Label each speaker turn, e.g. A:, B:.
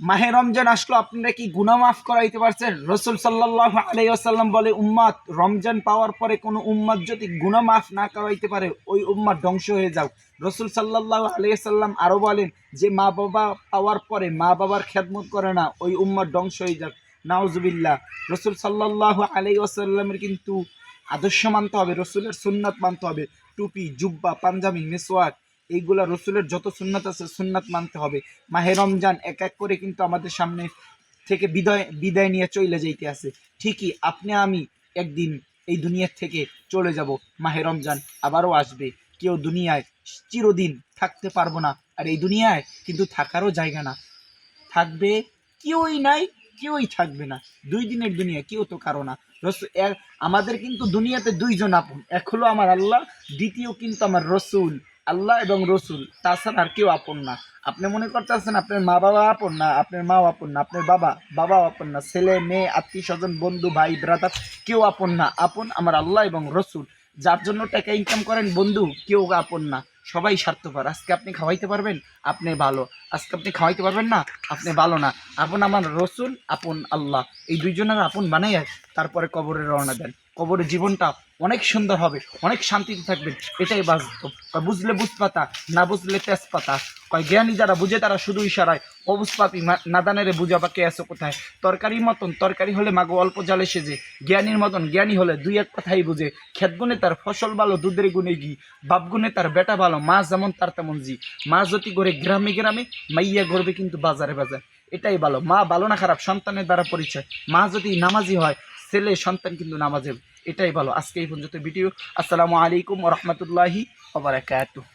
A: মাহে রমজান আসলো, আপনারা কি গুনা মাফ করাইতে পারছেন? রসুল সাল্লাহ আলাইসাল্লাম বলে, উম্মাদ, রমজান পাওয়ার পরে কোনো উম্মাদ যদি গুনা মাফ না করাইতে পারে, ওই উম্মাদ ধ্বংস হয়ে যাও। রসুল সাল্লাহ আলাইসাল্লাম আরও বলেন যে, মা বাবা পাওয়ার পরে মা বাবার খেদমত করে না, ওই উম্মাদ ধ্বংস হয়ে যাক। নাউজুবিল্লাহ। রসুল সাল্লাহ আলাই আসাল্লামের কিন্তু আদর্শ মানতে হবে, রসুলের সুন্নাত মানতে হবে। টুপি, জুব্বা, পাঞ্জাবি মেসোয়াক এইগুলা রসুলের যত সুন্নাত আছে, সুন্নাত মানতে হবে। মাহে রমজান এক এক করে কিন্তু আমাদের সামনে থেকে বিদায় বিদায় নিয়ে চলে যাইতে আছে। ঠিকই, আপনি, আমি একদিন এই দুনিয়ার থেকে চলে যাব, মাহে রমজান আবারও আসবে। কেউ দুনিয়ায় চিরদিন থাকতে পারব না। আর এই দুনিয়ায় কিন্তু থাকারও জায়গা না। থাকবে কেউই নাই, কেউই থাকবে না। দুই দিনের দুনিয়া, কেউ তো কারও না। রসুল আমাদের কিন্তু দুনিয়াতে দুইজন আপন। এক হলো আমার আল্লাহ, দ্বিতীয় কিন্তু আমার রসুল। আল্লাহ এবং রসুল, তাছাড়া আর কেউ আপন না। আপনি মনে করতেছেন আপনার মা বাবা আপন না, আপনার মাও আপন না, আপনার বাবা, বাবাও আপন না, ছেলে, মেয়ে, আত্মীয় স্বজন, বন্ধু, ভাই ব্রাদার কেউ আপন না। আপন আমার আল্লাহ এবং রসুল। যার জন্য টাকা ইনকাম করেন বন্ধু, কেউ আপন না। সবাই স্বার্থপর। আজকে আপনি খাওয়াইতে পারবেন? আপনি ভালো। আজকে আপনি খাওয়াইতে পারবেন না? আপনি ভালো না। আপন আমার রসুল, আপন আল্লাহ। এই দুইজনের আপন বানাইয়া তারপরে কবরে রওনা দেন। কবরের জীবনটা অনেক সুন্দর হবে, অনেক শান্তিতে থাকবেন এটাই বাস্তব। বুঝলে বুঝপাতা, না বুঝলে তেজপাতা। কয় জ্ঞানী যারা বুঝে তারা শুধু ইশারায় অবুঝপাতি নাদানেরে বুঝাবা কে আছো কোথায়? তরকারির মতন, তরকারি হলে মাগো অল্প জালে সেজে, জ্ঞানীর মতন, জ্ঞানী হলে দুই এক কথাই বুঝে ক্ষেত গুণে তার ফসল ভালো, দুধের গুণে ঘি বাপ গুণে তার বেটা ভালো, মা যেমন তার তেমন জি, মা যদি করে গ্রামে গ্রামে, মাইয়া গড়বে কিন্তু বাজারে বাজারে। এটাই ভালো, মা ভালো না খারাপ, সন্তানের দ্বারা পরিচয়। মা যদি নামাজি হয় ছেলে সন্তান কিন্তু নামাজে এটাই ভালো। আজকে এই পর্যন্ত ভিডিও। আসসালামু আলাইকুম রহমতুল্লাহি ওবরাকাতুহ